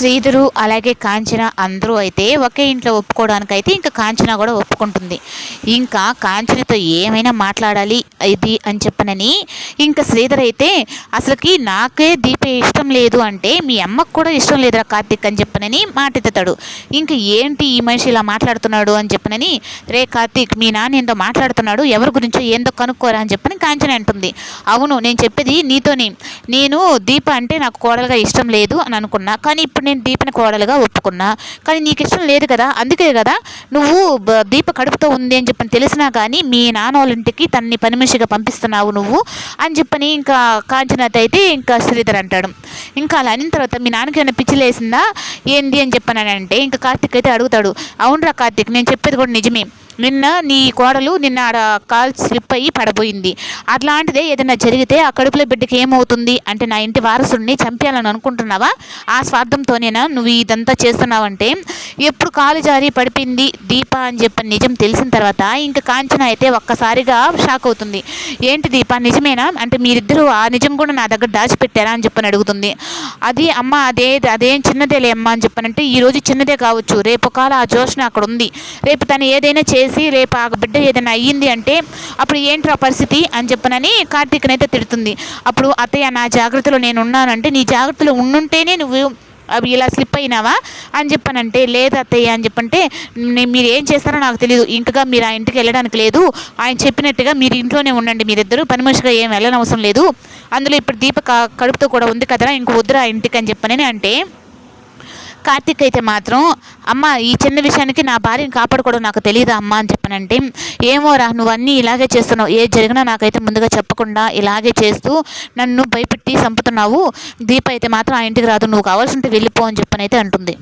శ్రీధరు అలాగే కాంచన అందరూ అయితే ఒకే ఇంట్లో ఒప్పుకోవడానికి అయితే ఇంకా కాంచన కూడా ఒప్పుకుంటుంది. ఇంకా కాంచనతో ఏమైనా మాట్లాడాలి ఇది అని చెప్పనని ఇంకా శ్రీధర్ అయితే అసలుకి నాకే దీపే ఇష్టం లేదు అంటే మీ అమ్మకు కూడా ఇష్టం లేదురా కార్తిక్ అని చెప్పనని మాటెత్తుతాడు. ఇంకా ఏంటి ఈ మనిషి ఇలా మాట్లాడుతున్నాడు అని చెప్పనని రే కార్తీక్ మీ నాన్న ఏందో మాట్లాడుతున్నాడు ఎవరి గురించో ఏందో కనుక్కోరా అని చెప్పని కాంచన అంటుంది. అవును నేను చెప్పేది నీతోని. నేను దీప అంటే నాకు కోడలుగా ఇష్టం లేదు అని అనుకున్నా. కానీ ఇప్పుడు నేను దీపని కోడలుగా ఒప్పుకున్నా. కానీ నీకు ఇష్టం లేదు కదా అందుకే కదా నువ్వు దీప కడుపుతో ఉంది అని చెప్పని తెలిసినా కానీ మీ నాన్న వాళ్ళ ఇంటికి తనని పని మనిషిగా పంపిస్తున్నావు నువ్వు అని చెప్పని ఇంకా కాంచనాథ్ అయితే ఇంకా శ్రీధర్ అంటాడు. ఇంకా అలా అయిన తర్వాత మీ నాన్నకి ఏమైనా పిచ్చి లేసిందా? ఏంది అని చెప్పానంటే ఇంకా కార్తిక్ అయితే అడుగుతాడు. అవునరా కార్తిక్ నేను చెప్పేది కూడా నిజమే. నిన్న నీ కోడలు నిన్న ఆడ కాల్ స్లిప్ అయ్యి పడబోయింది. అట్లాంటిదే ఏదైనా జరిగితే ఆ కడుపులో బిడ్డకి ఏమవుతుంది అంటే నా ఇంటి వారసుడిని చంపేయాలని అనుకుంటున్నావా? ఆ స్వార్థంతోనేనా నువ్వు ఇదంతా చేస్తున్నావంటే? ఎప్పుడు కాలు జారి పడిపోయింది దీప అని చెప్పి నిజం తెలిసిన తర్వాత ఇంకా కాంచన అయితే ఒక్కసారిగా షాక్ అవుతుంది. ఏంటి దీప? నిజమేనా? అంటే మీరిద్దరూ ఆ నిజం కూడా నా దగ్గర దాచిపెట్టారా అని చెప్పని అడుగుతుంది. అది అమ్మ అదే అదేం చిన్నదేలే అమ్మ అని చెప్పనంటే ఈ రోజు చిన్నదే కావచ్చు. రేపు కాల ఆ జోష్న అక్కడ ఉంది. రేపు తను ఏదైనా చేసి రేపు ఆ బిడ్డ ఏదైనా అయ్యింది అంటే అప్పుడు ఏంట్రా పరిస్థితి అని చెప్పనని కార్తీక్ని అయితే తిడుతుంది. అప్పుడు అత్తయ్య నా జాగ్రత్తలో నేను ఉన్నానంటే నీ జాగ్రత్తలో ఉండుంటేనే నువ్వు అవి ఇలా స్లిప్ అయినావా అని చెప్పనంటే లేదు అత్తయ్య అని చెప్పంటే మీరు ఏం చేస్తారో నాకు తెలియదు ఇంకగా మీరు ఆ ఇంటికి వెళ్ళడానికి లేదు. ఆయన చెప్పినట్టుగా మీరు ఇంట్లోనే ఉండండి. మీరిద్దరు పని మనిషిగా ఏం వెళ్ళనవసరం లేదు. అందులో ఇప్పుడు దీప కడుపుతో కూడా ఉంది కదరా ఇంక వద్దురా ఆ ఇంటికి అని చెప్పనని అంటే కార్తిక్ అయితే మాత్రం అమ్మ ఈ చిన్న విషయానికి నా భార్యని కాపాడుకోవడం నాకు తెలియదా అమ్మ? అని చెప్పనంటే ఏమోరా రా నువ్వన్నీ ఇలాగే చేస్తున్నావు. ఏ జరిగినా నాకైతే ముందుగా చెప్పకుండా ఇలాగే చేస్తూ నన్ను భయపెట్టి చంపుతున్నావు. దీప అయితే మాత్రం ఆ ఇంటికి రాదు. నువ్వు కావాల్సింటే వెళ్ళిపో అని చెప్పనైతే అంటుంది.